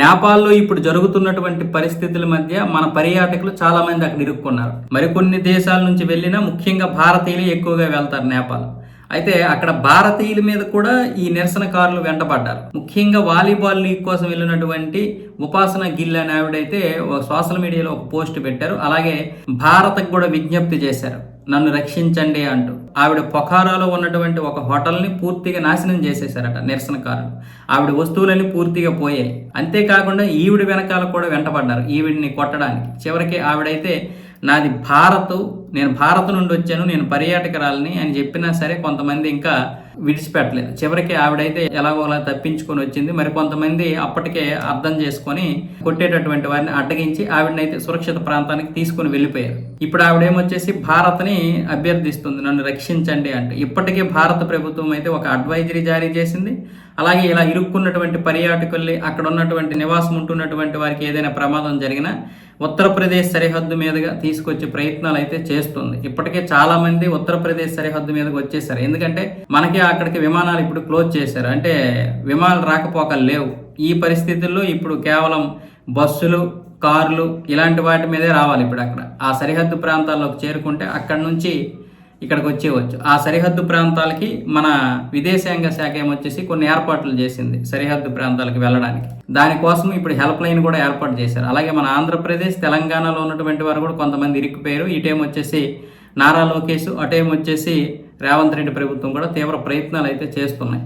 నేపాల్లో ఇప్పుడు జరుగుతున్నటువంటి పరిస్థితుల మధ్య మన పర్యాటకులు చాలా మంది అక్కడ ఇరుక్కున్నారు. మరికొన్ని దేశాల నుంచి వెళ్ళినా ముఖ్యంగా భారతీయులు ఎక్కువగా వెళ్తారు నేపాల్. అయితే అక్కడ భారతీయుల మీద కూడా ఈ నిరసనకారులు వెంటపడ్డారు ముఖ్యంగా వాలీబాల్ లీగ్ కోసం వెళ్ళినటువంటి ఉపాసన గిల్ అనే ఆవిడైతే సోషల్ మీడియాలో ఒక పోస్ట్ పెట్టారు. అలాగే భారత్కు కూడా విజ్ఞప్తి చేశారు. నన్ను రక్షించండి అంటూ ఆవిడ పొఖారాలో ఉన్నటువంటి ఒక హోటల్ని పూర్తిగా నాశనం చేసేశారట నిరసనకారులు. ఆవిడ వస్తువులన్నీ పూర్తిగా పోయాయి. అంతేకాకుండా ఈవిడ వెనకాల కూడా వెంటపడ్డారు ఈవిడిని కొట్టడానికి. చివరికి ఆవిడైతే నాది భారత్ నేను భారత్ నుండి వచ్చాను నేను పర్యాటకురాలని అని చెప్పినా సరే కొంతమంది ఇంకా విడిచిపెట్టలేదు. చివరికి ఆవిడైతే ఎలాగోలా తప్పించుకొని వచ్చింది. మరి కొంతమంది అప్పటికే అర్థం చేసుకొని కొట్టేటటువంటి వారిని అడ్డగించి ఆవిడనైతే సురక్షిత ప్రాంతానికి తీసుకొని వెళ్ళిపోయారు. ఇప్పుడు ఆవిడేమొచ్చేసి భారత్ని అభ్యర్థిస్తుంది. నన్ను రక్షించండి అంటే. ఇప్పటికే భారత ప్రభుత్వం అయితే ఒక అడ్వైజరీ జారీ చేసింది. అలాగే ఇలా ఇరుక్కున్నటువంటి పర్యాటకుల్ని అక్కడ ఉన్నటువంటి నివాసం ఉంటున్నటువంటి వారికి ఏదైనా ప్రమాదం జరిగినా ఉత్తరప్రదేశ్ సరిహద్దు మీదుగా తీసుకొచ్చే ప్రయత్నాలు అయితే చేస్తుంది. ఇప్పటికే చాలా మంది ఉత్తరప్రదేశ్ సరిహద్దు మీదకి వచ్చేసారు. ఎందుకంటే మనకి అక్కడికి విమానాలు ఇప్పుడు క్లోజ్ చేశారు. అంటే విమానాలు రాకపోకలు లేవు. ఈ పరిస్థితుల్లో ఇప్పుడు కేవలం బస్సులు కార్లు ఇలాంటి వాటి మీదే రావాలి ఇప్పుడు అక్కడ. ఆ సరిహద్దు ప్రాంతాల్లోకి చేరుకుంటే అక్కడ నుంచి ఇక్కడికి వచ్చేవచ్చు ఆ సరిహద్దు ప్రాంతాలకి మన విదేశాంగ శాఖ ఏమొచ్చేసి కొన్ని ఏర్పాట్లు చేసింది సరిహద్దు ప్రాంతాలకు వెళ్ళడానికి. దానికోసం ఇప్పుడు హెల్ప్ లైన్ కూడా ఏర్పాటు చేశారు. అలాగే మన ఆంధ్రప్రదేశ్ తెలంగాణలో ఉన్నటువంటి వారు కూడా కొంతమంది ఇరుక్కుపోయారు. ఇటేమో వచ్చేసి నారా లోకేష్ అటేమొచ్చేసి రేవంత్ రెడ్డి ప్రభుత్వం కూడా తీవ్ర ప్రయత్నాలు అయితే చేస్తున్నాయి.